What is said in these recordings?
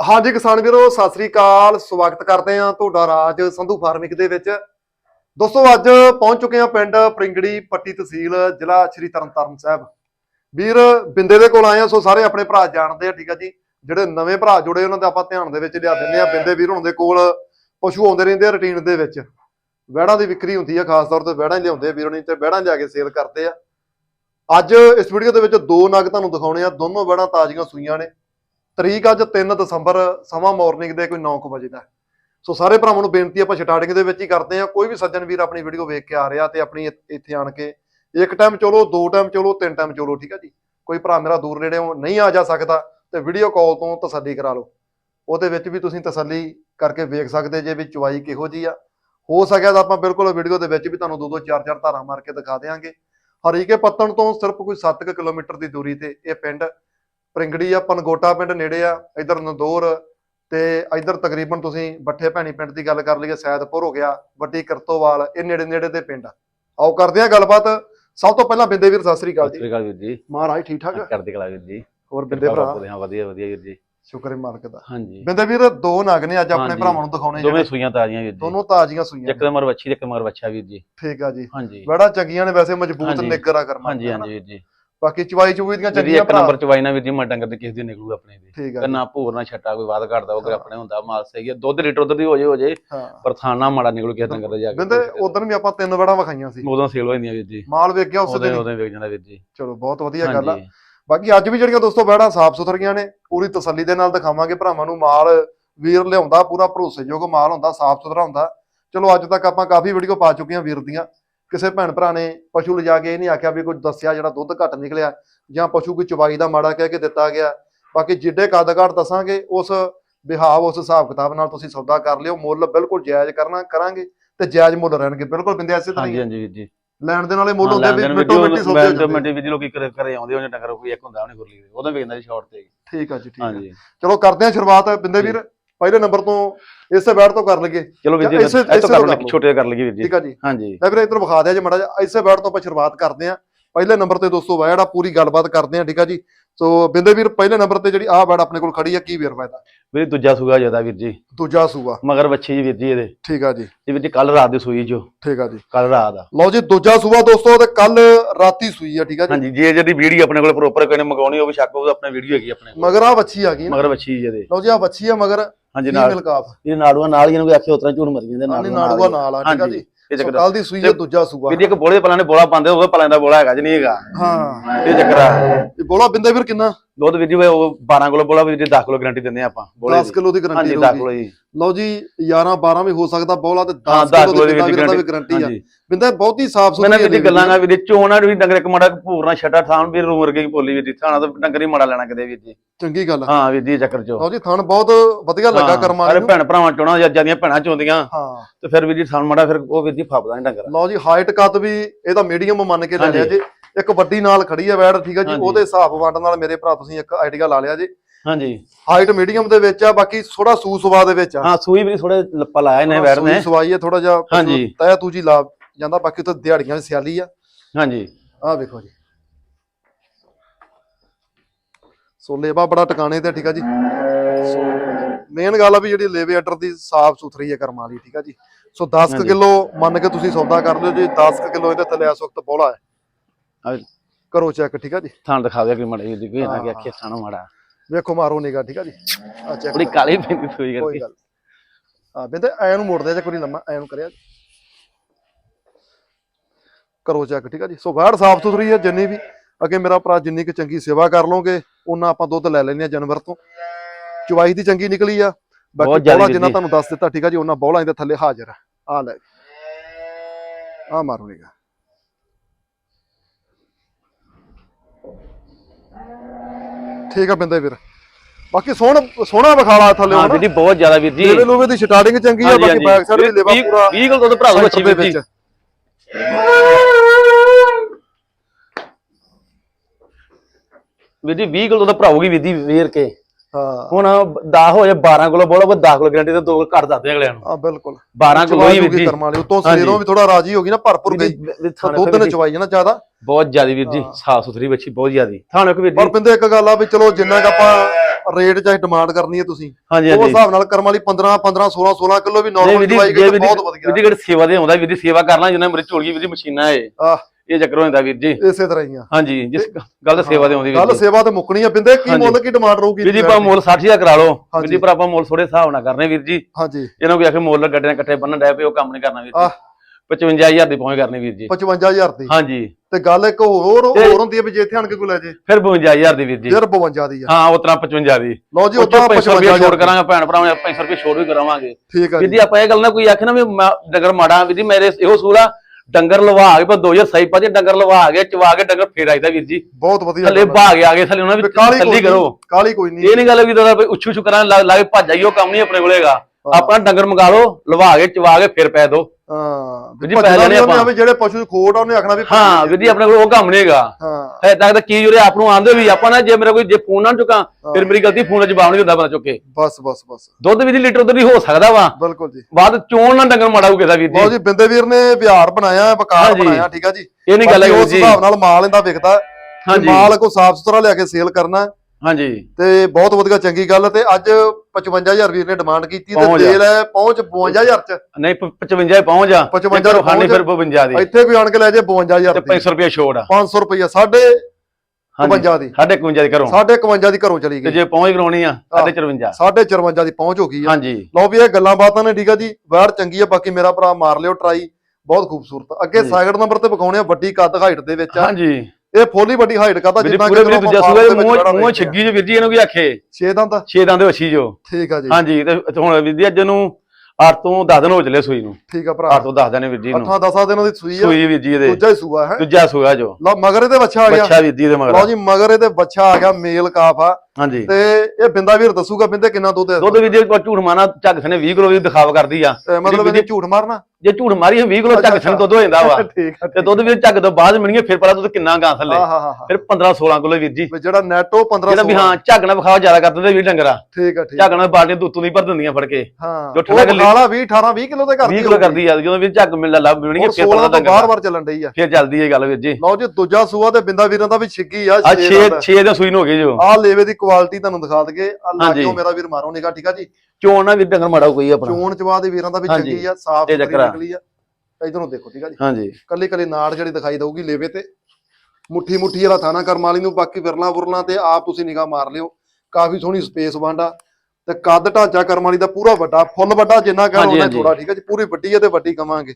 ਹਾਂਜੀ ਕਿਸਾਨ ਵੀਰੋ, ਸਤਿ ਸ੍ਰੀ ਅਕਾਲ। ਸਵਾਗਤ ਕਰਦੇ ਹਾਂ ਤੁਹਾਡਾ ਰਾਜ ਸੰਧੂ ਫਾਰਮਿੰਗ ਦੇ ਵਿੱਚ। ਦੋਸਤੋ, ਅੱਜ ਪਹੁੰਚ ਚੁੱਕੇ ਹਾਂ ਪਿੰਡ ਪ੍ਰਿੰਗੜੀ ਪੱਟੀ ਤਹਿਸੀਲ, ਜ਼ਿਲ੍ਹਾ ਸ਼੍ਰੀ ਤਰਨਤਾਰਨ ਸਾਹਿਬ। ਵੀਰ, ਬਿੰਦੇ ਦੇ ਕੋਲ ਆਏ ਆ ਸੋ ਸਾਰੇ ਆਪਣੇ ਭਰਾ ਜਾਣਦੇ ਆ, ਠੀਕ ਆ ਜੀ? ਜਿਹੜੇ ਨਵੇਂ ਭਰਾ ਜੁੜੇ, ਉਹਨਾਂ ਦੇ ਆਪਾਂ ਧਿਆਨ ਦੇ ਵਿੱਚ ਲਿਆ ਦਿੰਦੇ ਆ ਬਿੰਦੇ ਵੀਰ ਹੁਣ ਦੇ ਕੋਲ ਪਸ਼ੂ ਆਉਂਦੇ ਰਹਿੰਦੇ ਆ ਰੁਟੀਨ ਦੇ ਵਿੱਚ। ਵਹਿੜਾਂ ਦੀ ਵਿਕਰੀ ਹੁੰਦੀ ਆ, ਖਾਸ ਤੌਰ ਤੇ ਵਹਿੜਾਂ ਹੀ ਲਿਆਉਂਦੇ ਆ ਵੀਰੋਂ ਨਹੀਂ ਤੇ ਵਹਿੜਾਂ ਜਾ ਕੇ ਸੇਲ ਕਰਦੇ ਆ। ਅੱਜ ਇਸ ਵੀਡੀਓ ਦੇ ਵਿੱਚ ਦੋ ਨਗ ਤੁਹਾਨੂੰ ਦਿਖਾਉਣੇ ਆ। ਦੋਨੋਂ ਵਹਿੜਾਂ ਤਾਜ਼ੀਆਂ ਸੂਈਆਂ ਨੇ। ਤਰੀਕ ਅੱਜ 3 ਦਸੰਬਰ, ਸਮਾਂ ਮਾਰਨਿੰਗ ਦੇ ਕੋਈ 9 ਵਜੇ ਦਾ। ਸੋ ਸਾਰੇ ਭਰਾਵਾਂ ਨੂੰ ਬੇਨਤੀ ਆਪਾਂ ਸਟਾਰਟਿੰਗ ਦੇ ਵਿੱਚ ਹੀ ਕਰਦੇ ਆ। ਕੋਈ ਵੀ ਸੱਜਣ ਵੀਰ ਆਪਣੀ ਵੀਡੀਓ ਵੇਖ ਕੇ ਆ ਰਿਹਾ ਤੇ ਆਪਣੀ ਇੱਥੇ ਆਣ ਕੇ, ਇੱਕ ਟਾਈਮ ਚਲੋ, ਦੋ ਟਾਈਮ ਚਲੋ, ਤਿੰਨ ਟਾਈਮ ਚਲੋ, ਠੀਕ ਆ ਜੀ? ਕੋਈ ਭਰਾ ਮੇਰਾ ਦੂਰ ਨੇੜੇੋਂ ਨਹੀਂ ਆ ਜਾ ਸਕਦਾ, ਤੇ ਵੀਡੀਓ ਕਾਲ ਤੋਂ ਤਸੱਲੀ ਕਰਾ ਲਓ। ਉਹਦੇ ਵਿੱਚ ਵੀ ਤੁਸੀਂ ਤਸੱਲੀ ਕਰਕੇ ਵੇਖ ਸਕਦੇ ਜੇ ਵੀ ਚੁਆਈ ਕਿਹੋ ਜੀ ਆ। ਹੋ ਸਕਿਆ ਤਾਂ ਆਪਾਂ ਬਿਲਕੁਲ ਵੀਡੀਓ ਦੇ ਵਿੱਚ ਵੀ ਤੁਹਾਨੂੰ ਦੋ ਦੋ ਚਾਰ ਚਾਰ ਧਾਰਾ ਮਾਰ ਕੇ ਦਿਖਾ ਦੇਵਾਂਗੇ ਹਰੀਕੇ ਪੱਤਣ ਤੋਂ ਸਿਰਫ ਕੋਈ 7 ਕਿਲੋਮੀਟਰ ਦੀ ਦੂਰੀ ਤੇ ਇਹ ਪਿੰਡ ਪ੍ਰਿੰਗੜੀ ਆ ਪਨਗੋਟਾ ਪਿੰਡ ਨੇੜੇ ਆ ਇਧਰ ਨੰਦੋਰ ਤੇ ਇਧਰ ਤਕਰੀਬਨ ਤੁਸੀਂ ਬੱਠੇ ਭੈਣੀ ਪਿੰਡ ਦੀ ਗੱਲ ਕਰ ਲਈਏ ਸੈਦਪੁਰ ਹੋ ਗਿਆ ਵੱਡੀ ਕਰਤੋਵਾਲ ਇਹ ਨੇੜੇ ਨੇੜੇ ਦੇ ਪਿੰਡ ਆ। ਆਓ ਕਰਦੇ ਆ ਗੱਲਬਾਤ। ਸਭ ਤੋਂ ਪਹਿਲਾਂ ਬਿੰਦੇ ਵੀਰ ਸਤਿ ਸ੍ਰੀ ਅਕਾਲ ਸਤਿ ਜੀ ਸ੍ਰੀ ਅਕਾਲ ਵੀਰ ਜੀ। ਮਹਾਰਾਜ ਠੀਕ ਠਾਕ? ਕਰਦੇ ਕਲਾ ਵੀਰ ਜੀ। ਹੋਰ ਬਿੰਦੇ ਭਰਾ? ਹਾਂ ਵਧੀਆ ਵਧੀਆ ਵੀਰ ਜੀ। ਸ਼ੁਕਰ ਹੈ ਮਾਲਕ ਦਾ। ਹਾਂਜੀ। ਬਿੰਦੇ ਵੀਰ ਦੋ ਨਗ ਨੇ ਅੱਜ ਆਪਣੇ। ਭਰਾਵਾਂ ਨੂੰ ਦਿਖਾਉਣੇ ਦੋਵੇਂ ਸੂਈਆਂ ਤਾਜ਼ੀਆਂ ਵੀਰ ਜੀ। ਦੋਨੋਂ ਤਾਜ਼ੀਆਂ ਸੂਈਆਂ ਇੱਕ ਵੱਛੀ ਤੇ ਇੱਕ ਵੱਛਾ ਵੀਰ ਜੀ। ਠੀਕ ਆ ਜੀ। ਹਾਂਜੀ। ਬੜਾ ਚੰਗੀਆਂ ਨੇ ਵੈਸੇ ਮਜ਼ਬੂਤ। ਨਿੱਗਰਾ ਕਰਮਾ ਹਾਂਜੀ ਹਾਂਜੀ ਵੀਰ ਜੀ। ਬਾਕੀ ਚਵਾਈ ਚੂਈ ਦੀਆਂ ਵੀਰ ਜੀ ਚੰਗੀਆਂ ਇੱਕ ਭਰਾ। ਨੰਬਰ ਚਵਾਈ ਨਾ ਵੀਰ ਜੀ ਮੈਂ ਡੰਗਰ ਦੇ ਕਿਸੇ ਦੀ ਨਿਕਲੂ ਆਪਣੇ ਦੀ ਠੀਕ ਆ ਤੇ ਨਾ ਭੂਰ ਨਾ ਛੱਟਾ ਕੋਈ ਵਾਦ ਘਟਦਾ ਉਹ। ਆਪਣੇ ਹੁੰਦਾ ਮਾਲ ਸਹੀ ਹੈ ਦੁੱਧ ਲੀਟਰ ਉਧਰ ਦੀ ਹੋ ਜੇ ਹੋ ਜੇ ਹਾਂ। ਪਰ ਥਾਣਾ ਮਾੜਾ ਨਿਕਲੂ ਕਿਸੇ ਡੰਗਰ ਦਾ ਜਾ ਕੇ ਬਿੰਦੇ ਉਦੋਂ ਵੀ ਆਪਾਂ ਤਿੰਨ ਵੜਾਂ ਵਿਖਾਈਆਂ ਸੀ। ਉਦੋਂ ਸੇਲ ਹੋ ਜਾਂਦੀਆਂ ਵੀਰ ਜੀ। ਮਾਲ ਵੇਖ ਗਿਆ ਉਸ ਉਹਦੇ ਦਿਨ ਹੀ। ਜਾਂਦਾ ਵੀਰ ਜੀ। ਚਲੋ ਬਹੁਤ ਵਧੀਆ ਗੱਲ ਆ। ਹਾਂਜੀ। ਬਾਕੀ ਅੱਜ ਵੀ ਜਿਹੜੀਆਂ ਦੋਸਤੋ ਬੈੜਾਂ ਸਾਫ਼ ਸੁਥਰੀਆਂ ਨੇ ਪੂਰੀ ਤਸੱਲੀ ਦੇ ਨਾਲ ਦਿਖਾਵਾਂਗੇ ਭਰਾਵਾਂ ਨੂੰ। ਮਾਲ ਵੀਰ ਲਿਆਉਂਦਾ ਪੂਰਾ ਭਰੋਸੇਯੋਗ ਮਾਲ ਹੁੰਦਾ ਸਾਫ਼ ਸੁਥਰਾ ਹੁੰਦਾ। ਚਲੋ ਅੱਜ ਤੱਕ ਆਪਾਂ ਕਾਫੀ ਵੀਡੀਓ ਪਾ ਚੁੱਕੇ ਹਾਂ ਵੀਰ ਦੀਆਂ। ਕਿਸੇ ਭੈਣ ਭਰਾ ਨੇ ਪਸ਼ੂ ਲਿਜਾ ਕੇ ਇਹ ਨਹੀਂ ਆਖਿਆ ਵੀ ਕੁਝ ਦੱਸਿਆ ਜਿਹੜਾ ਦੁੱਧ ਘੱਟ ਨਿਕਲਿਆ ਜਾਂ ਪਸ਼ੂ ਕੋਈ ਚਵਾਈ ਦਾ ਮਾੜਾ ਕਹਿ ਕੇ ਦਿੱਤਾ ਗਿਆ। ਬਾਕੀ ਜਿੱਡੇ ਕੱਦ ਘਾਟ ਦੱਸਾਂਗੇ ਉਸ ਵਿਹਾਵ ਉਸ ਹਿਸਾਬ ਕਿਤਾਬ ਨਾਲ ਤੁਸੀਂ ਸੌਦਾ ਕਰ ਲਿਓ ਮੁੱਲ ਬਿਲਕੁਲ ਜਾਇਜ਼ ਕਰਨਾ ਕਰਾਂਗੇ ਤੇ ਜਾਇਜ਼ ਮੁੱਲ ਰਹਿਣਗੇ ਬਿਲਕੁਲ ਬਿੰਦੇ ਐਸੇ ਤਰ੍ਹਾਂ ਹਾਂਜੀ ਹੀ। ਹਾਂਜੀ ਜੀ। ਲੈਣ ਦੇ ਨਾਲੇ ਮੁੱਲ ਹਾਂ, ਹੁੰਦੇ ਵੀ ਮਿੱਟੋ ਮਿੱਟੀ ਸੌਦੇ ਹੋ ਮਿੰਟੋ। ਮਿੰਟੀ ਲੋਕੀ ਘਰੇ ਘਰੇ ਆਉਂਦੇ ਉਹਨੇ ਡੰਗਰ ਕੋਈ ਇੱਕ ਹੁੰਦਾ ਉਹਨੇ ਗੁਰਲੀ ਉਹਦੋਂ ਵੇਚਦਾ ਜੀ ਸ਼ਾਰਟ ਤੇ। ਠੀਕ ਆ ਜੀ ਠੀਕ ਆ। ਚਲੋ ਕਰਦੇ ਹਾਂ ਸ਼ੁਰੂਆਤ ਬਿੰਦੇ ਵੀਰ। ਪਹਿਲੇ ਨੰਬਰ ਤੋਂ ਇਸੇ ਬੈਟ ਤੋਂ ਕਰ ਲਈਏ। ਚਲੋ ਵੀਰ ਜੀ ਇਸੇ- ਤੋਂ ਕਰ ਲਓ। ਛੋਟੇ ਕਰ ਲਈਏ ਵੀਰ ਜੀ। ਠੀਕ ਆ ਜੀ। ਹਾਂਜੀ। ਲੈ ਵੀਰੇ ਇੱਧਰ ਵਿਖਾ ਦਿਆ ਜੇ ਮੜਾ ਜਿਹਾ ਇਸੇ ਬੈਟ ਤੋਂ ਆਪਾਂ ਸ਼ੁਰੂਆਤ ਕਰਦੇ ਹਾਂ। ਪਹਿਲੇ ਨੰਬਰ ਤੇ ਦੋਸਤੋ ਵਾ ਜਿਹੜਾ ਪੂਰੀ ਗੱਲਬਾਤ ਕਰਦੇ ਹਾਂ ਠੀਕ ਆ ਜੀ। ਸੋ ਬਿੰਦੇ ਵੀਰ ਪਹਿਲੇ ਨੰਬਰ ਤੇ ਜਿਹੜੀ ਆਹ ਬੈਟ ਆਪਣੇ ਕੋਲ ਖੜੀ ਆ ਕੀ ਵੀਰ ਇਹਦਾ ਵੀਰ ਦੂਜਾ ਸੂਗਾ ਜ਼ਿਆਦਾ ਵੀਰ ਜੀ। ਦੂਜਾ ਸੂਆ। ਮਗਰ ਬੱਚੇ ਜੀ ਵੀਰ ਜੀ ਇਹਦੇ। ਠੀਕ ਆ ਜੀ। ਇਹ ਵੀਰ ਜੀ ਕੱਲ ਰਾਤ ਦੀ ਸੂਈ ਜੋ। ਠੀਕ ਆ ਜੀ। ਕੱਲ ਰਾਤ ਆ। ਲਓ ਜੀ ਦੂਜਾ ਸੂਆ ਦੋਸਤੋ ਤੇ ਕੱਲ ਰਾਤੀ ਸੂਈ ਆ ਠੀਕ ਆ ਜੀ। ਹਾਂਜੀ ਜੇ ਜਿਹੜੀ ਵੀਡੀਓ ਆਪਣੇ ਕੋਲ ਪ੍ਰੋਪਰ ਕੋਈ ਨੇ ਮੰਗਾਉਣੀ ਹੋਵੇ ਸ਼ੱਕ ਹੋਵੇ ਆਪਣੇ ਵੀਡੀਓ ਹੈਗੀ ਆਪਣੇ ਮਗਰ ਆ ਵੱਛੀ ਆ ਗਈ ਮਗਰ ਬੱਚੀ ਜੀ ਇਹਦੇ। ਲਓ ਜੀ ਆ ਵੱਛੀ ਆ ਮਗਰ। ਹਾਂਜੀ ਨਾਲ। ਇਹ ਨਾੜੂਆਂ ਨਾਲ ਹੀ ਇਹਨੂੰ ਕੋਈ ਆਖੇ ਉਤਰਾ ਝੂਠ ਮਰ ਜਾਂਦੇ ਨਾਲੇ ਨਾੜੂਆ ਨਾਲ ਆ ਠੀਕ ਆ ਜੀ। ਇਹ ਚੱਕਰ ਕੱਲ ਦੀ ਸੂਈ ਆ ਦੂਜਾ ਸੂਆ। ਵੀਰ ਇੱਕ ਬੋਲੇ ਪਲਾਂ ਨੇ ਬੋਲਾ ਪਾਉਂਦੇ ਉਹ ਪਲਾਂ ਦਾ ਬੋਲਾ ਹੈਗਾ ਜੀ ਨਹੀਂ ਹੈਗਾ। ਹਾਂ। ਇਹ ਚੱਕਰ ਆ। ਇਹ ਬੋਲਾ ਬਿੰਦੇ ਵੀਰ ਕਿੰਨਾ? ਦੁੱਧ ਵੀਰ ਜੀ ਉਹ 12 ਕਿਲੋ ਬੋਲਾ ਵੀਰ ਜੀ 10 ਕਿਲੋ ਗਾਰੰਟੀ ਦਿੰਦੇ ਆ ਆਪਾਂ ਬੋਲੇ 10 ਕਿਲੋ ਦੀ ਗਾਰੰਟੀ ਹਾਂਜੀ 10 ਰਹੂਗੀ ਕਿਲੋ ਜੀ। ਲਓ ਜੀ 11 12 ਵੀ ਹੋ ਸਕਦਾ ਬੋਲਾ ਤੇ ਹਾਂ 10 10 ਕਿਲੋ ਦੀ ਵੀ ਜੀ ਗਾਰੰਟੀ ਆ। ਬਿੰਦਾ ਬਹੁਤ ਹੀ ਸਾਫ਼ ਮੈਂ ਨਾ ਸੁਥਰੀ ਵੀਰ ਜੀ ਗੱਲਾਂ ਵੀਰ। ਜੀ ਚੋਣਾ ਵੀ ਡੰਗਰ ਇੱਕ ਮਾੜਾ ਪੂਰਨਾ ਛੱਟਾ ਥਾਂ ਵੀਰ ਰੂਮ ਵਰਗੇ ਬੋਲੀ ਵੀਰ ਜੀ ਥਾਣਾ ਤਾਂ ਡੰਗਰ ਹੀ ਮਾੜਾ ਲੈਣਾ ਕਿਤੇ ਵੀਰ ਜੀ। ਚੰਗੀ ਗੱਲ। ਹਾਂ ਵੀਰ ਜੀ ਚੱਕਰ ਚੋ। ਲਓ ਜੀ ਥਣ ਬਹੁਤ ਵਧੀਆ ਲੱਗਾ ਕਰਮਾਂ ਅਰੇ ਨੂੰ। ਭੈਣ ਭਰਾਵਾਂ ਚੋਣਾ ਜੱਜਾਂ ਦੀਆਂ ਭੈਣਾਂ ਚੋਂਦੀਆਂ। ਹਾਂ। ਤੇ ਫਿਰ ਵੀਰ ਜੀ ਥਾਂ ਮਾੜਾ ਫਿਰ ਉਹ ਵੀਰ ਜੀ ਨਹੀਂ ਡੰਗਰ। ਲਓ ਜੀ ਹਾਈਟ ਕੱਦ ਵੀ ਇਹਦਾ ਮੀਡੀਅਮ ਮੰਨ ਕੇ ਲੈ ਲਿਆ। ਜੀ। ਇੱਕ ਵੱਡੀ ਨਾਲ ਖੜੀ ਆ ਵੈੜ ਠੀਕ ਆ ਜੀ। ਉਹਦੇ ਹਿਸਾਬ ਵੰਡ ਨਾਲ ਮੇਰੇ ਭਰਾ ਤੁਸੀਂ ਇੱਕ ਆਈਡੀਆ ਲਾ ਲਿਆ ਜੀ। ਹਾਂਜੀ। ਹਾਈਟ ਮੀਡੀਅਮ ਦੇ ਵਿੱਚ ਆ ਬਾਕੀ ਥੋੜਾ ਸੂਸਵਾ ਦੇ ਵਿੱਚ ਆ। ਹਾਂ ਸੂਈ ਵੀ ਥੋੜੇ ਲੱਪਾ ਲਾਇਆ ਇਹਨੇ ਵੈੜ ਨੇ। ਸੂਈ ਸਵਾਈ ਆ ਥੋੜਾ ਜਿਹਾ ਹਾਂਜੀ। ਤੈ ਤੂਜੀ ਲਾ ਜਾਂਦਾ ਬਾਕੀ ਤਾਂ ਦਿਹਾੜੀਆਂ ਦੀ ਸਿਆਲੀ ਆ। ਹਾਂਜੀ। ਆਹ ਵੇਖੋ ਜੀ। ਸੋ ਲੇਵਾ ਬੜਾ ਟਿਕਾਣੇ ਤੇ ਠੀਕ ਆ ਜੀ। ਸੋ ਮੇਨ ਗੱਲ ਆ ਵੀ ਜਿਹੜੀ ਲੇਵੇ ਆਰਡਰ ਦੀ ਸਾਫ਼ ਸੁਥਰੀ ਹੈ ਕਰਮਾਂ ਵਾਲੀ ਠੀਕ ਆ ਜੀ। ਸੋ 10 ਹਾਂਜੀ। ਕਿਲੋ ਮੰਨ ਕੇ ਤੁਸੀਂ ਸੌਦਾ ਕਰ ਲਿਓ ਜੀ 10 ਕਿਲੋ ਇਹਦੇ ਥੱਲੇ ਇਸ ਵਕਤ ਬੋਲਾ ਹੈ। ਆਹ ਕਰੋ ਚੈੱਕ ਠੀਕ ਆ ਜੀ? ਥਾਂ ਦਿਖਾਵੇ ਕੋਈ ਮਾੜਾ ਵੀਰ ਜੀ ਕੋਈ ਨਾ ਕਿ। ਅੱਖੇ ਥਾਣਾ ਮਾੜਾ। ਵੇਖੋ ਮਾਰੋ ਨਿਗਾ ਠੀਕ ਆ ਜੀ? ਆ ਚੈੱਕ ਬੜੀ ਕਾਲੀ ਪੈਂਦੀ ਸੂਈ ਕੋਈ ਕਰਕੇ ਗੱਲ ਆ ਬਿੰਦੇ ਐ ਨੂੰ ਮੋੜਦੇ ਜੇ ਕੋਈ ਲੰਮਾ ਐ ਨੂੰ ਕਰਿਆ ਕਰੋ ਚੈੱਕ ਠੀਕ ਆ ਜੀ? ਸੋ ਬਾਹਰ ਸਾਫ਼ ਸੁਥਰੀ ਹੈ ਜਿੰਨੀ ਵੀ। ਅੱਗੇ ਮੇਰਾ ਭਰਾ ਜਿੰਨੀ ਕਿ ਚੰਗੀ ਸੇਵਾ ਕਰ ਲਓਗੇ ਉਹਨਾਂ ਆਪਾਂ ਦੁੱਧ ਲੈ ਲੈਣੇ ਆ ਜਾਨਵਰ ਤੋਂ। ਚਵਾਈ ਦੀ ਚੰਗੀ ਨਿਕਲੀ ਆ। ਬਾਕੀ ਬੋਲਾ ਜਿੰਨਾ। ਤੁਹਾਨੂੰ ਦੱਸ ਦਿੱਤਾ ਠੀਕ ਆ ਜੀ ਉਹਨਾਂ ਬੋਲਾ ਇਹਦੇ ਥੱਲੇ ਹਾਜ਼ਰ ਆ। ਆ ਲੈ। ਆ ਮਾਰੋ ਨਿਗਾ ਠੀਕ ਆ ਬਿੰਦੇ ਵੀਰ। ਬਾਕੀ ਸੋਹਣਾ ਸੋਹਣਾ ਵਿਖਾਲਾ ਥੱਲੇ ਹਾਂ ਵੀਰ ਜੀ ਬਹੁਤ ਜ਼ਿਆਦਾ ਵੀਰ ਜੀ। ਲੇਵੇ ਲੂਵੇ ਦੀ ਸਟਾਰਟਿੰਗ ਚੰਗੀ ਆ ਬਾਕੀ ਬੈਕ ਸਾਈਡ ਵੀ ਲੇਵਾ ਪੂਰਾ 20 ਕਿਲੋ ਦੁੱਧ ਭਰਾ ਦੋ ਦੇ ਵੀਰ ਜੀ। ਵੀਰ ਜੀ 20 ਕਿਲੋ ਦੁੱਧ ਭਰਾਉਗੀ ਵੀਰ ਜੀ ਵੇਰ ਕੇ। ਹੁਣ 10 ਹੋ ਜਾਏ 12 ਕਿਲੋ ਬੋਲੋ 10 ਕਿਲੋ ਗਰੰਟੀ ਤੇ 2 ਕਿਲੋ ਘੱਟ ਦੱਸਦੇ ਅਗਲਿਆਂ ਨੂੰ। ਆ ਬਿਲਕੁਲ। 12 ਕਿਲੋ ਹੀ ਵੀਰ ਜੀ। ਕਰਮ ਵਾਲੀ ਉਤੋਂ ਵੀ ਥੋੜਾ ਰਾਜੀ ਹੋ ਗਈ ਨਾ ਭਰਪੂਰ ਗਈ। ਜੀ, ਦੁੱਧ ਨੇ ਜੀ, ਚਵਾਈ ਨਾ ਜ਼ਿਆਦਾ। ਬਹੁਤ ਜ਼ਿਆਦੀ ਵੀਰ ਜੀ। ਸਾਫ਼ ਸੁਥਰੀ ਬੱਚੀ ਬਹੁਤ ਜ਼ਿਆਦੀ। ਥਾਣੇ ਕੋ ਵੀਰ ਪਰ ਜੀ ਪਿੰਦੇ ਇੱਕ ਗੱਲ ਆ ਵੀ ਚਲੋ ਜਿੰਨਾ ਕ ਆਪਾਂ ਰੇਟ ਚਾਹੇ ਡਿਮਾਂਡ ਕਰਨੀ ਹੈ ਤੁਸੀਂ ਹਾਂਜੀ ਉਹ ਹਿਸਾਬ ਨਾਲ ਕਰਮ ਵਾਲੀ 15 15 16 16 ਕਿਲੋ ਵੀ ਜੇ ਨਾਰਮਲ ਜੀ ਚਵਾਈ ਜੇ ਗਈ ਜੀ ਬਹੁਤ ਵੀਰ ਵਧੀਆ ਜੀ ਸੇਵਾ ਦੇ ਆਉਂਦਾ ਵੀਰ ਦੀ ਸੇਵਾ ਕਰਨਾ ਜਿੰਨਾ ਮੇਰੇ ਵੀਰ ਮਸ਼ੀਨਾਂ ਏ ਆਹ। ਇਹ ਚੱਕਰ ਹੋ ਜਾਂਦਾ ਵੀਰ ਜੀ। ਇਸੇ ਤਰ੍ਹਾਂ ਹੀ ਆ। ਹਾਂਜੀ ਜਿਸ ਗੱਲ ਤੇ ਸੇਵਾ ਦੇ ਆਉਂਦੀ ਵੀਰ ਗੱਲ ਜੀ। ਸੇਵਾ ਤੇ ਮੁੱਕਣੀ ਆ ਬਿੰਦੇ ਕੀ। ਮੁੱਲ ਕੀ ਡਿਮਾਂਡ ਰਹੂਗੀ ਵੀਰ ਜੀ ਆਪਾਂ ਮੁੱਲ 60 ਦਾ ਕਰਾ ਲਓ। ਵੀਰ। ਜੀ ਪਰ ਆਪਾਂ ਮੁੱਲ ਥੋੜੇ ਹਿਸਾਬ ਨਾਲ ਕਰਨੇ ਵੀਰ ਜੀ। ਹਾਂਜੀ। ਇਹਨਾਂ ਕੋਈ ਆਖੇ ਮੁੱਲ ਗੱਡੇ ਇਕੱਠੇ ਬੰਨਣ ਡੈ ਪਏ ਉਹ ਕੰਮ ਨਹੀਂ ਕਰਨਾ ਵੀਰ। ਜੀ। 55000 ਦੀ ਪਹੁੰਚ ਕਰਨੀ ਵੀਰ ਜੀ। 55000 ਦੀ। ਹਾਂਜੀ। ਤੇ ਗੱਲ ਇੱਕ ਹੋਰ ਹੋਰ ਹੁੰਦੀ ਹੈ ਵੀ ਜੇ ਇੱਥੇ ਆਣ ਕੇ ਕੋਈ ਲੈ ਜੇ। ਫਿਰ 52000 ਦੀ ਵੀਰ ਜੀ। ਫਿਰ 52 ਦੀ ਆ। ਹਾਂ ਉਤਨਾ 55 ਦੀ। ਲਓ ਜੀ ਉਹ ਉਦਾਂ 500 ਰੁਪਏ 55000 ਛੋੜ ਕਰਾਂਗੇ ਭੈਣ ਭਰਾਵਾਂ 500 ਰੁਪਏ ਛੋੜ ਵੀ ਕਰਾਵਾਂਗੇ। ਠੀਕ ਆ ਵੀਰ ਜੀ ਆਪਾਂ ਇਹ ਗੱਲ ਨਾ ਕੋਈ ਆਖੇ ਨਾ ਵੀ ਮੈਂ ਡੰਗਰ ਮਾੜਾ ਵੀਰ ਜੀ ਮੇਰੇ ਇਹੋ ਸੂਲ ਆ। ਡੰਗਰ ਲਵਾ ਕੇ ਪਰ 2027 ਪਾ ਡੰਗਰ ਲਵਾ ਕੇ ਚਵਾ ਕੇ ਡੰਗਰ ਫੇਰ ਆਈਦਾ ਵੀਰ ਜੀ। ਬਹੁਤ ਵਧੀਆ ਥੱਲੇ। ਭਾਗ ਆ ਗਏ ਥੱਲੇ ਉਹਨਾਂ ਵੀ ਵੀ ਕਾਲੀ ਤਸੱਲੀ ਕੋਈ ਕਰੋ। ਕਾਲੀ ਕੋਈ ਨਹੀਂ। ਇਹ ਨਹੀਂ ਗੱਲ ਵੀ ਦਾਦਾ ਵੀ ਉੱਛੂ ਉੱਛੂ ਕਰਾਂ ਲਾ ਕੇ ਭੱਜ ਆਈ ਉਹ ਕੰਮ ਨਹੀਂ ਆਪਣੇ ਕੋਲੇਗਾ ਆਪਣਾ ਡੰਗਰ ਮੰਗਾ ਲਓ ਲਵਾ ਕੇ ਚਵਾ ਕੇ ਫਿਰ ਪੈ ਦੋ। ਹਾਂ ਜੀ, ਪੈਸੇ ਨੀ ਆਪਾਂ। ਵੀ ਜਿਹੜੇ ਪਸ਼ੂ ਖੋਟ ਆ ਉਹਨੇ ਆਖਣਾ ਵੀ ਹਾਂ ਵੀਰ ਜੀ ਆਪਣੇ ਕੋਲ ਉਹ ਕੰਮ ਨਹੀਂਗਾ ਹਾਂ। ਹੈ ਤੱਕ ਤਾਂ ਕੀ ਉਰੇ ਆਪ ਨੂੰ ਆਂਦੇ ਵੀ ਆਪਾਂ ਨਾ ਜੇ ਮੇਰਾ ਕੋਈ ਜੇ ਫੋਨ ਨਾ ਚੁੱਕਾਂ ਫਿਰ ਮੇਰੀ ਗਲਤੀ ਫੋਨ ਦਾ ਜਵਾਬ ਨਹੀਂ ਦਿੰਦਾ ਬੰਦਾ ਚੁੱਕੇ ਬਸ ਬਸ ਬਸ। ਦੁੱਧ ਵੀ ਦੀ ਲੀਟਰ ਉਧਰ ਹੀ ਹੋ ਸਕਦਾ ਵਾ। ਬਿਲਕੁਲ ਜੀ। ਬਾਅਦ ਚੋਣ ਨਾ ਡੰਗਰ ਮਾੜਾ ਹੋ ਕਿਸੇ ਦਾ ਵੀਰ ਲਓ ਜੀ ਜੀ ਬਿੰਦੇ ਵੀਰ ਨੇ ਵਿਹਾਰ ਬਣਾਇਆ ਵਕਾਰ। ਬਣਾਇਆ ਠੀਕ ਆ ਜੀ। ਇਹ ਨਹੀਂ ਗੱਲ ਹੈ ਵੀਰ ਉਸ ਜੀ। ਹਿਸਾਬ ਨਾਲ ਮਾਲ ਇਹਦਾ ਵਿਕਦਾ। ਹਾਂਜੀ। ਮਾਲ ਕੋ ਸਾਫ਼ ਸੁਥਰਾ ਲਿਆ ਕੇ ਸੇਲ ਕਰਨਾ। ਹਾਂਜੀ। ਤੇ ਬਹੁਤ ਵਧੀਆ ਚੰਗੀ ਗੱਲ ਤੇ ਅੱਜ 55000 ਵੀਰ ਨੇ ਡਿਮਾਂਡ ਕੀਤੀ ਤੇ ਪਹੁੰਚ ਆ। ਹੈ ਪਹੁੰਚ 52000 ਚ। ਨਹੀਂ 55 ਪਹੁੰਚ ਜਾ 55 ਜੇ ਖਾਣੀ ਪਹੁੰਚ। ਫਿਰ 52 ਦੀ। ਇੱਥੇ ਕੋਈ ਆਣ ਕੇ ਲੈ ਜੇ 52000 ਤੇ ਦੀ। 500 ਰੁਪਏ ਛੋੜ ਆ। 500 ਰੁਪਏ ਸਾਢੇ ਹਾਂਜੀ। 52 ਦੀ। ਸਾਢੇ 51 ਦੀ ਘਰੋਂ। ਸਾਢੇ 51 ਦੀ ਘਰੋਂ ਚਲੀ ਤੇ ਗਈ ਜੇ ਪਹੁੰਚ ਕਰਾਉਣੀ ਆ ਸਾਢੇ 54 ਸਾਢੇ 54 ਦੀ ਪਹੁੰਚ ਹੋ ਗਈ ਆ। ਹਾਂਜੀ। ਲਓ ਵੀ ਇਹ ਗੱਲਾਂ ਬਾਤਾਂ ਨੇ ਠੀਕ ਆ ਜੀ। ਵਾਰ ਚੰਗੀ ਆ ਬਾਕੀ ਮੇਰਾ ਭਰਾ ਮਾਰ ਲਿਓ ਟਰਾਈ ਬਹੁਤ ਖੂਬਸੂਰਤ। ਅੱਗੇ ਜੀ। ਸੈਕਿੰਡ ਨੰਬਰ ਤੇ ਵਿਖਾਉਣੇ ਆ ਵੱਡੀ ਕੱਦ ਹਾਈਟ ਦੇ ਵਿੱਚ ਆ। ਹਾਂਜੀ। ਇਹ ਫੋਲੀ ਵੱਡੀ ਹਾਈਟ ਕਰਦਾ ਜਿੰਨਾ ਪੂਰੇ ਵੀਰ ਦੂਜਾ ਸੂਆ ਦੇ ਮੂੰਹ ਮੂੰਹ। ਛਿੱਗੀ ਜੀ ਵੀਰ ਜੀ ਇਹਨੂੰ ਕੀ ਆਖੇ? ਛੇ ਦੰਦ ਆ? ਛੇ ਦੰਦ ਵਛੀ ਜੋ। ਠੀਕ ਆ ਜੀ। ਹਾਂਜੀ ਤੇ ਹੁਣ ਵੀਰ ਜੀ ਅੱਜ ਨੂੰ 8 ਤੋਂ 10 ਦਿਨ ਹੋ ਚਲੇ ਸੂਈ ਨੂੰ। ਠੀਕ ਆ 8 ਭਰਾ ਤੋਂ 10 ਦਿਨ ਵੀਰ ਜੀ ਨੂੰ ਅੱਠਾਂ ਦਸਾਂ ਦਿਨਾਂ ਦੀ ਸੂਈ ਆ। ਸੂਈ ਵੀਰ ਜੀ ਇਹਦੇ। ਦੂਜਾ ਸੂਆ ਹੈ। ਦੂਜਾ ਸੂਆ ਜੋ। ਲਓ ਮਗਰ ਇਹਦੇ ਬੱਚਾ ਆ ਗਿਆ। ਬੱਚਾ ਵੀਰ ਜੀ ਦੇ ਲਓ ਮਗਰ ਜੀ ਮਗਰ ਇਹਦੇ ਬੱਚਾ ਆ ਗਿਆ ਮੇਲ ਕਾਫ ਆ। ਹਾਂਜੀ। ਤੇ ਇਹ ਬਿੰਦਾ ਵੀਰ ਦੱਸੂਗਾ ਬਿੰਦੇ ਕਿੰਨਾ ਦੁੱਧ ਹੈ ਦੁੱਧ ਵੀਰ ਜੀ ਝੂਠ ਮਾਰਨਾ ਝੱਗ ਸਨੇ 20 ਕਿਲੋ ਵੀ ਦਿਖਾਵਾ ਕਰਦੀ ਆ। ਤੇ ਮਤਲਬ ਇਹਨੇ ਝੂਠ ਮਾਰਨਾ? ਜੇ ਝੂਠ ਮਾਰੀ 20 ਕਿਲੋ ਝੱਗ ਸਨੇ ਦੁੱਧ ਹੋ ਜਾਂਦਾ ਵਾ। ਤੇ ਦੁੱਧ ਵੀਰ ਝੱਗ ਤੋਂ ਬਾਅਦ ਮਿਲਣਗੇ ਫਿਰ ਪਤਾ ਦੁੱਧ ਕਿੰਨਾ ਗਾਂ ਥੱਲੇ। ਫਿਰ 15 16 ਕਿਲੋ ਵੀਰ ਜੀ। ਵੀ ਜਿਹੜਾ ਨੈਟੋ 15 ਜਿਹੜਾ ਵੀ ਹਾਂ ਝੱਗ ਨਾਲ ਵਿਖਾਵਾ ਜ਼ਿਆਦਾ ਕਰ ਦਿੰਦੇ ਵੀਰ ਡੰਗਰਾ। ਠੀਕ ਆ ਠੀਕ ਝੱਗ ਨਾਲ ਬਾਲਟੀਆਂ ਦੁੱਤੋਂ ਨਹੀਂ ਭਰ ਦਿੰਦੀਆਂ ਫੜ ਕੇ। ਹਾਂ ਜੋ ਠੰਡਾ ਗੱਲੀ- ਖਾਲਾ 20 18 20 ਕਿਲੋ ਤੇ 20 ਕਰਦੀ ਕਿਲੋ ਕਰਦੀ ਆ ਜਦੋਂ ਵੀਰ ਝੱਗ ਮਿਲ ਲੱਭ ਮਿਲਣਗੇ ਫਿਰ 16 ਪਤਾ ਡੰਗਰ ਬਾਰ-ਬਾਰ ਚੱਲਣ ਡਈ ਆ। ਫਿਰ ਚੱਲਦੀ ਇਹ ਗੱਲ ਵੀਰ ਜੀ। ਲਓ ਜੀ ਦੂਜਾ ਸੂਆ ਤੇ ਬਿੰਦਾ ਵੀਰਾਂ ਦਾ ਵੀ ਛਿੱਗੀ ਆ ਆ 6 6 ਦੇ ਸੂਈ ਨੂੰ ਹੋ ਗਏ ਜੋ। ਆ ਲੇਵੇ ਦੀ ਕੁਆਲਿਟੀ ਤੁਹਾਨੂੰ ਦਿਖਾ ਦਗੇ ਆ। ਲਾਗਿਓ ਮੇਰਾ ਵੀਰ ਮਾਰੋ ਨਿਗਾ ਠੀਕ ਆ ਜੀ? ਚੋਣ ਨਾ ਵੀਰ ਡੰਗਰ ਮਾੜਾ ਕੋਈ ਆਪਣਾ। ਚੋਣ ਚਵਾ ਦੇ ਵੀਰਾਂ ਦਾ ਵੀ। ਚੰਗੀ ਆ ਸਾਫ਼ ਆ। ਨਿਕਲੀ ਆ। ਇਧਰੋਂ ਦੇਖੋ ਠੀਕ ਆ ਜੀ। ਹਾਂਜੀ। ਕੱਲੀ ਕੱਲੀ ਨਾੜ ਜਿਹੜੀ ਦਿਖਾਈ ਦਊਗੀ ਲੇਵੇ ਤੇ। ਮੁੱਠੀ ਮੁੱਠੀ ਵਾਲਾ ਥਾਣਾ ਕਰਮ ਵਾਲੀ ਨੂੰ ਬਾਕੀ ਵਿਰਲਾ ਵੁਰਲਾ ਤੇ ਆਪ ਤੁਸੀਂ ਨਿਗਾਹ ਮਾਰ ਲਿਓ। ਕਾਫੀ ਸੋਹਣੀ ਸਪੇਸ ਵਾਂਡਾ। ਤੇ ਕੱਦ ਢਾਂਚਾ ਕਰਮ ਵਾਲੀ ਦਾ ਪੂਰਾ ਵੱਡਾ ਫੁੱਲ ਵੱਡਾ ਜਿੰਨਾ ਕਹਿ ਹਾਂਜੀ, ਉਹਨਾਂ। ਥੋੜਾ ਠੀਕ ਹੈ ਜੀ। ਪੂਰੀ ਵੱਡੀ ਹੈ ਤੇ ਵੱਡੀ ਕਵਾਂਗੇ।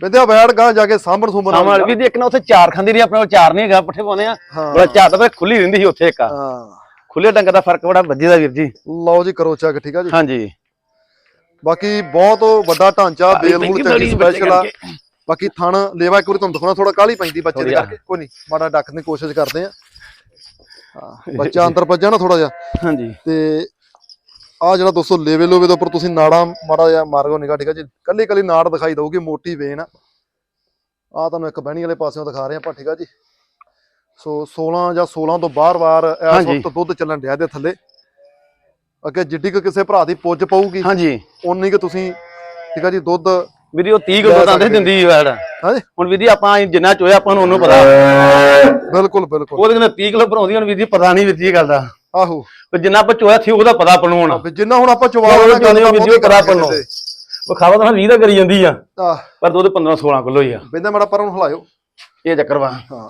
ਵਿਦਿਆ ਬੈਠ ਗਾ ਜਾ ਕੇ ਸਾਂਭਣ ਸੁੰਭਣ ਵਾਲੀ ਵੀਰ ਜੀ ਇੱਕ ਨਾ ਉੱਥੇ ਚਾਰ ਖਾਂਦੀ ਰਹੀ ਆਪਣੇ ਕੋਲ ਚਾਰ ਨਹੀਂ ਹੈਗਾ ਪੱਠੇ ਪਾਉਂਦੇ ਆ। ਹਾਂ। ਬੜਾ ਚਾਰ ਤਾਂ ਫਿਰ ਖੁੱਲੀ ਰਹਿੰਦੀ ਸੀ ਉੱਥੇ ਇੱਕ ਹਾਂ। ਖੁੱਲੇ ਡੰਗਰ ਦਾ ਫ਼ਰਕ ਬੜਾ ਵੱਜੇ ਦਾ ਵੀਰ ਜੀ। ਲਓ ਜੀ ਕਰੋ ਚੈੱਕ ਠੀਕ ਆ ਜੀ? ਹਾਂਜੀ। ਬਾਕੀ ਬਹੁਤ ਵੱਡਾ ਢਾਂਚਾ ਬੇਲ ਮੂਲ ਚੰਗੀ ਸਪੈਸ਼ਲ ਆ। ਹਾਂਜੀ ਬਾਕੀ ਥਣ ਲੇਵਾ ਇੱਕ ਵਾਰੀ ਤੁਹਾਨੂੰ ਦਿਖਾਉਣਾ ਥੋੜਾ ਕਾਲੀ ਪੈਂਦੀ ਬੱਚੇ ਦੇ ਥੋੜ੍ਹੀ ਆ। ਕਰਕੇ। ਕੋਈ ਨਹੀਂ ਮਾੜਾ ਡੱਕਣ ਦੀ ਕੋਸ਼ਿਸ਼ ਕਰਦੇ ਆ। ਹਾਂ ਬੱਚਾ ਅੰਦਰ ਭੱਜਾ ਨਾ ਥੋੜਾ ਜਿਹਾ। ਤੇ ਆ ਜਿਹੜਾ ਦੋਸਤੋ ਲੇਵੇ ਲੋਵੇ ਦੇ ਉੱਪਰ ਤੁਸੀਂ ਨਾੜਾ ਮਾੜਾ ਜਿਹਾ ਮਾਰਗੋ ਨਿਗਾ ਠੀਕ ਆ ਜੀ। ਕੱਲੀ ਕੱਲੀ ਨਾੜ ਦਿਖਾਈ ਦਊਗੀ ਮੋਟੀ ਵੇਨ ਆ। ਤੁਹਾਨੂੰ ਇੱਕ ਬਹਿਣੀ ਵਾਲੇ ਪਾਸਿਓਂ ਦਿਖਾ ਰਹੇ ਆਪਾਂ ਠੀਕ ਆ ਜੀ। ਸੋ 16 ਜਾਂ 16 ਤੋਂ ਬਾਰ-ਬਾਰ ਇਸ। ਵਕਤ ਦੁੱਧ ਚੱਲਣ ਡਿਆ ਦੇ ਥੱਲੇ। ਅੱਗੇ ਜਿੱਡੀ ਕੁ ਕਿਸੇ ਭਰਾ ਦੀ ਪੁੱਜ ਪਊਗੀ ਹਾਂਜੀ। ਉਨੀ ਕੁ ਤੁਸੀਂ ਠੀਕ ਆ ਜੀ ਦੁੱਧ ਵੀਰ ਉਹ 30 ਕਿਲੋ ਤਾਂ ਦਿੰਦੀ ਵੈੜ। ਹਾਂਜੀ। ਹੁਣ ਵੀਰ ਆਪਾਂ ਜਿੰਨਾ ਚੋਇਆ ਆਪਾਂ ਨੂੰ ਉਹਨੂੰ ਪਤਾ। ਬਿਲਕੁਲ ਬਿਲਕੁਲ। ਉਹਦੇ ਕਹਿੰਦੇ 30 ਕਿਲੋ ਭਰਾਉਂਦੀ ਹੁਣ ਵੀਰ ਪਤਾ ਨਹੀਂ ਵੀਰ ਇਹ ਗੱਲ ਦਾ। ਆਹੋ। ਤੇ ਜਿੰਨਾ ਆਪਾਂ ਚੋਇਆ ਸੀ ਉਹਦਾ ਪਤਾ ਆਪਾਂ ਨੂੰ ਹੁਣ। ਵੀ ਜਿੰਨਾ ਹੁਣ ਆਪਾਂ ਚਵਾ ਗੱਲ ਜਿੰਨੀ ਤਾਂ ਵੀਡੀਓ ਕਰਾ ਕਰਾਂਗੇ ਪੰਨੋ। ਤੇ। ਉਹ ਖਾਵਾ ਤਾਂ 20 ਦਾ ਕਰੀ ਜਾਂਦੀ ਆ ਆਹ। ਪਰ ਦੁੱਧ 15 16 ਕਿਲੋ ਹੀ ਆ। ਬਿੰਦੇ ਮਾੜਾ ਪਰਾਂ ਨੂੰ ਹਲਾਇਓ। ਇਹ ਚੱਕਰ ਵਾ। ਹਾਂ।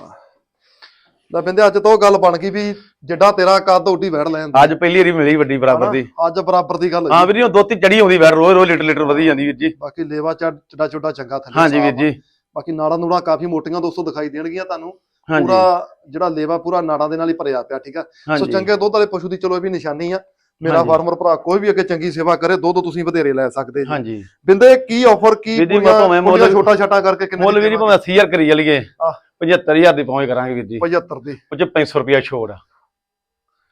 ਲੈ ਬਿੰਦੇ ਅੱਜ ਤੋਂ ਗੱਲ ਬਣ ਗਈ ਵੀ ਜਿੱਡਾ ਤੇਰਾ ਕੱਦ ਓਡੀ ਵੜ ਲੈਣ ਅੱਜ ਪਹਿਲੀ ਵਾਰੀ ਮਿਲੀ ਵੱਡੀ ਬਰਾਬਰ ਦੀ। ਅੱਜ ਬਰਾਬਰ ਦੀ ਗੱਲ ਹਾਂ ਵੀਰ ਜੀ ਦੋਤੀ ਚੜੀ ਆਉਂਦੀ ਵੈੜ ਰੋਜ਼ ਰੋਜ਼ ਲੀਟਰ ਲੀਟਰ ਵਧੀ ਜਾਂਦੀ ਵੀਰ ਜੀ। ਬਾਕੀ ਲੇਵਾ ਚੱਡਾ ਚੁੱਡਾ ਚੰਗਾ ਥੱਲੇ ਹਾਂਜੀ ਵੀਰ। ਜੀ। ਬਾਕੀ ਨਾੜਾਂ ਨੂੜਾਂ ਕਾਫੀ ਮੋਟੀਆਂ ਦੋਸਤੋ ਦਿਖਾਈ ਦੇਣਗੀਆਂ ਤੁਹਾਨੂੰ। ਪੂਰਾ ਜਿਹੜਾ ਲੇਵਾ ਪੂਰਾ ਨਾੜਾਂ ਦੇ ਨਾਲ ਹੀ ਭਰਿਆ ਪਿਆ ਠੀਕ ਆ? ਸੋ ਚੰਗੇ ਦੁੱਧ ਵਾਲੇ ਪਸ਼ੂ ਦੀ ਚਲੋ ਇਹ ਵੀ ਨਿਸ਼ਾਨੀ ਆ। ਮੇਰਾ। ਫਾਰਮਰ ਭਰਾ ਕੋਈ ਵੀ ਅੱਗੇ ਚੰਗੀ ਸੇਵਾ ਕਰੇ ਦੁੱਧ ਤੁਸੀਂ ਵਧੇਰੇ ਲੈ ਸਕਦੇ ਜੀ। ਹਾਂਜੀ। ਬਿੰਦੇ ਕੀ ਆਫਰ ਕੀ ਪੂਰੀਆਂ ਛੋਟਾ ਛਾਟਾ ਕਰਕੇ ਕਿੰਨੇ ਮੁੱਲ ਵੀਰ ਜੀ ਭਾਵੇਂ 80000 ਕਰੀ ਚਲੀਏ ਆਹ। 75000 ਦੀ ਪਹੁੰਚ ਕਰਾਂਗੇ ਵੀਰ ਜੀ। 75 ਦੀ। ਉਹ ਚ 500 ਰੁਪਿਆ ਛੋੜ ਆ।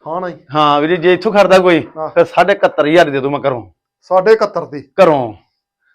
ਹਾਂ ਨਹੀਂ ਹਾਂ ਵੀਰ ਜੀ ਜੇ ਇੱਥੋਂ ਖੜਦਾ ਕੋਈ। ਫਿਰ 71500 ਦੇ ਦੂੰ ਮੈਂ ਘਰੋਂ। ਸਾਢੇ 71 ਦੀ। ਘਰੋਂ।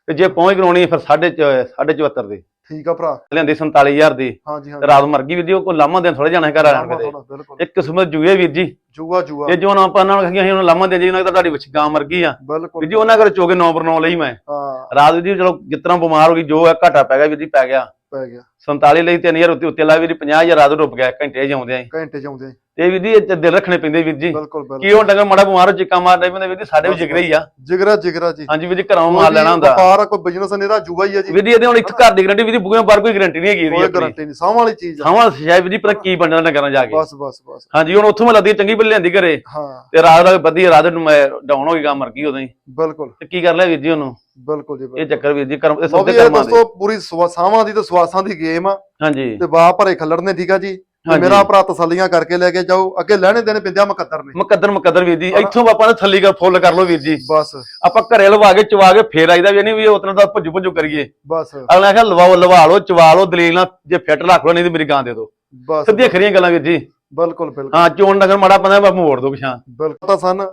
ਤੇ ਜੇ ਪਹੁੰਚ ਕਰਾਉਣੀ ਫਿਰ 74 ਦੀ। ਠੀਕ ਆ ਭਰਾ। ਲੈਂਦੀ 47000 ਦੀ। ਹਾਂਜੀ ਹਾਂਜੀ। ਰਾਤ ਮਰ ਗਈ ਵੀਰ ਜੀ ਉਹ ਕੋਈ ਲਾਮਾ ਦੇਣ ਥੋੜਾ ਜਾਣਾ ਘਰ ਆਣ ਕੇ। ਬਿਲਕੁਲ। ਇੱਕ ਕਿਸਮਤ ਜੂਏ ਵੀਰ ਜੀ। ਜੂਆ ਜੂਆ। ਇਹ ਜੋ ਨਾ ਆਪਾਂ ਨਾਲ ਕਹੀਆਂ ਸੀ ਉਹਨਾਂ ਲਾਮਾ ਦੇ ਜੀ ਉਹਨਾਂ ਦਾ ਤੁਹਾਡੀ ਵਿੱਚ ਗਾਂ ਮਰ ਗਈ ਆ। ਵੀਰ ਜੀ ਉਹਨਾਂ ਘਰ ਚੋਗੇ 9 ਪਰ 9 ਲਈ ਮੈਂ। ਹਾਂ। ਰਾਤ ਜੀ ਚਲੋ ਜਿਤਨਾ ਬਿਮਾਰ ਹੋ ਗਈ ਜੋ ਹੈ ਘਾਟਾ ਪੈ ਗਿਆ ਵੀਰ ਜੀ ਪੈ ਗਿਆ। ਪੈ ਗਿਆ। 47 ਲਈ 3000 ਉੱਤੇ ਉੱਤੇ ਲਾ ਵੀਰ ਜੀ 50000 ਰਾਤ ਡੁੱਬ ਗਿਆ ਘੰਟੇ ਜਾਉਂਦੇ ਆਂ ਘੰਟੇ ਚ ਆਉਂਦੇ ਤੇ ਵੀਰ ਜੀ ਇਹ 'ਚ ਦਿਲ ਰੱਖਣੇ ਪੈਂਦੇ ਵੀਰ ਜੀ। ਬਿਲਕੁਲ ਬਿਲਕੁਲ। ਕੀ ਉਹ ਡੰਗਰ ਮਾੜਾ ਬਿਮਾਰ ਹੋ ਚਿੱਕਾ ਮਾਰਦੇ ਪੈਂਦੇ ਵੀਰ ਜੀ ਸਾਡੇ ਵੀ ਜਿਗਰੇ ਹੀ ਆ। ਜਿਗਰਾ ਜਿਗਰਾ ਜੀ। ਹਾਂਜੀ ਵੀਰ ਜੀ ਘਰੋਂ ਮਾਲ ਲੈਣਾ ਹੁੰਦਾ। ਵਪਾਰ ਆ ਕੋਈ ਬਿਜ਼ਨਸ ਨੇਰਾ ਜੂਆ ਹੀ ਆ ਜੀ। ਵੀਰ ਜੀ ਇਹਦੇ ਹੁਣ ਇੱਥੇ ਘਰ ਦੀ ਗਰੰਟੀ ਵੀਰ ਜੀ ਬੁਗਿਆਂ ਬਾਹਰ ਕੋਈ ਗਰੰਟੀ ਨਹੀਂ ਹੈਗੀ ਕੋਈ ਇਹਦੀ ਗਾਰੰਟੀ ਨਹੀਂ ਸਾਹ ਵਾਲੀ ਚੀਜ਼ ਆ। ਸਾਵਾਂ ਸ਼ਾਇਦ ਵੀਰ ਜੀ ਪਤਾ ਕੀ ਬਣਨਾ ਡੰਗਰਾਂ ਜਾ ਕੇ। ਬਸ ਬਸ ਬਸ। ਹਾਂਜੀ ਹੁਣ ਉੱਥੋਂ ਮੈਂ ਲੱਦੀ ਚੰਗੀ ਬੱਲੀ ਲਿਆਂਦੀ ਘਰੇ। ਹਾਂ। ਤੇ ਰਾਤ ਰਾਤ ਬੱਦੀ ਰਾਤ ਨੂੰ ਮੈਂ ਡਾਊਨ ਹੋ ਗਈ ਗਾ ਮਰ ਗਈ ਉਦੋਂ ਹੀ। ਬਿਲਕੁਲ। ਤੇ ਕੀ ਕਰ ਲਿਆ ਵੀਰ ਜੀ ਉਹਨੂੰ? ਬਿਲਕੁਲ ਜੀ ਇਹ ਬਿਲਕੁਲ। ਚੱਕਰ ਵੀਰ ਜੀ ਕਰਮ ਇਹ ਸਭ ਵੀ ਦੇ ਇਹ ਕਰਮਾਂ ਦੇ। ਦੋਸਤੋ ਪੂਰੀ ਸਾਵਾਂ ਦੀ ਤੇ ਸਵਾਸਾਂ ਦੀ ਗੇਮ ਆ। ਹਾਂਜੀ। ਤੇ ਬਾਹ ਭਰੇ ਖੱਲੜ ਨੇ ਠੀਕ ਆ ਜੀ। ਤੇ ਹਾਂਜੀ। ਮੇਰਾ ਭਰਾ ਤਸੱਲੀਆਂ ਕਰਕੇ ਲੈ ਕੇ ਜਾਓ। ਅੱਗੇ ਲੈਣੇ ਦੇਣੇ ਪਿੰਦਿਆ ਮੁਕੱਦਰ ਨੇ। ਮੁਕੱਦਰ ਮੁਕੱਦਰ ਵੀਰ ਜੀ। ਇੱਥੋਂ ਆਪਾਂ ਨੇ ਥੱਲੀ ਕਰ ਫੁੱਲ ਕਰ ਲਓ ਵੀਰ ਜੀ। ਬਸ। ਆਪਾਂ ਘਰੇ ਲਵਾ ਕੇ ਚਵਾ ਕੇ ਫੇਰ ਆਈਦਾ ਵੀ ਨਹੀਂ ਵੀ ਉਤਨਾ ਦਾ ਭੱਜੂ ਭੱਜੂ ਕਰੀਏ। ਬਸ। ਅਗਲਾ ਆਖਿਆ ਲਵਾਓ ਲਵਾ ਲਓ ਚਵਾ ਲਓ ਦਲੀਲ ਨਾਲ ਜੇ ਫਿੱਟ ਰੱਖ ਲਓ ਨਹੀਂ ਤੇ ਮੇਰੀ ਗਾਂ ਦੇ ਦਿਓ। ਬਸ। ਸਿੱਧੀਆਂ ਖਰੀਆਂ ਗੱਲਾਂ ਵੀਰ ਜੀ। ਬਿਲਕੁਲ ਬਿਲਕੁਲ। ਹਾਂ ਚੋਣ ਨਗਰ ਮਾੜਾ ਪੰਦਾ ਮੈਂ ਮੋੜ ਦੋ ਪਿਛਾਂ ਬਿਲਕੁਲ ਤਾਂ ਸਨ।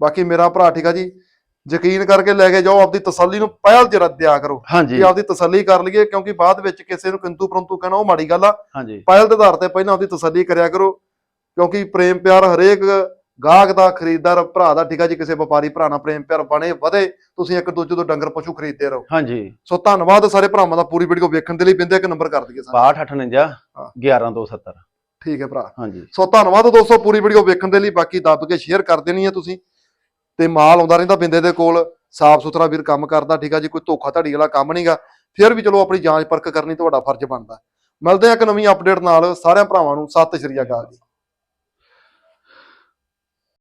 ਬਾਕੀ ਮੇਰਾ ਭਰਾ ਠੀਕ ਆ ਜੀ। ਯਕੀਨ ਕਰਕੇ ਲੈ ਕੇ ਜਾਓ ਆਪਦੀ ਤਸੱਲੀ ਨੂੰ ਪਹਿਲ ਜਰਾ ਦਿਆ ਕਰੋ ਕਿ ਆਪਦੀ ਤਸੱਲੀ ਕਰ ਲਈਏ ਕਿਉਂਕਿ ਬਾਅਦ ਵਿੱਚ ਕਿਸੇ ਨੂੰ ਕਿੰਤੂ ਪਰੰਤੂ ਕਹਿਣਾ ਉਹ ਮਾੜੀ ਗੱਲ ਆ। ਪਹਿਲ ਦੇ ਆਧਾਰ ਤੇ ਪਹਿਲਾਂ ਆਪਦੀ ਤਸੱਲੀ ਕਰਿਆ ਕਰੋ ਕਿਉਂਕਿ ਪ੍ਰੇਮ ਪਿਆਰ ਹਰੇਕ ਗਾਹਕ ਦਾ ਖਰੀਦਦਾਰ ਭਰਾ ਦਾ ਠੀਕ ਆ ਜੀ ਕਿਸੇ ਵਪਾਰੀ ਭਰਾ ਨਾਲ ਪ੍ਰੇਮ ਪਿਆਰ ਬਣੇ ਵਧੇ ਤੁਸੀਂ ਇੱਕ ਦੂਜੇ ਤੋਂ ਡੰਗਰ ਪਸ਼ੂ ਖਰੀਦਦੇ ਰਹੋ। ਹਾਂਜੀ। ਸੋ ਧੰਨਵਾਦ ਸਾਰੇ ਭਰਾਵਾਂ ਦਾ ਪੂਰੀ ਵੀਡੀਓ ਵੇਖਣ ਦੇ ਲਈ ਬਿੰਦੇ ਇੱਕ ਨੰਬਰ ਕਰ ਦਈਏ ਸਾਨੂੰ। 6258 ਹਾਂ। 11270 ਠੀਕ ਹੈ ਭਰਾ। ਹਾਂਜੀ। ਸੋ ਧੰਨਵਾਦ ਦੋਸਤੋ ਪੂਰੀ ਵੀਡੀਓ ਵੇਖਣ ਦੇ ਲਈ ਬਾਕੀ ਦੱਬ ਕੇ ਸ਼ੇਅਰ ਕਰ ਦੇਣੀ ਹੈ ਤੁਸੀਂ। ਤੇ ਮਾਲ ਆਉਂਦਾ ਰਹਿੰਦਾ ਬਿੰਦੇ ਦੇ ਕੋਲ, ਸਾਫ਼ ਸੁਥਰਾ ਵੀਰ ਕੰਮ ਕਰਦਾ, ਠੀਕ ਆ ਜੀ, ਕੋਈ ਧੋਖਾ ਧੜੀ ਵਾਲਾ ਕੰਮ ਨਹੀਂਗਾ ਫਿਰ ਵੀ ਚਲੋ ਆਪਣੀ ਜਾਂਚ ਪਰਖ ਕਰਨੀ ਤੁਹਾਡਾ ਫਰਜ਼ ਬਣਦਾ। ਮਿਲਦੇ ਆ ਇੱਕ ਨਵੀਂ ਅਪਡੇਟ ਨਾਲ, ਸਾਰਿਆਂ ਭਰਾਵਾਂ ਨੂੰ, ਸਤਿ ਸ਼੍ਰੀ ਅਕਾਲ ਜੀ।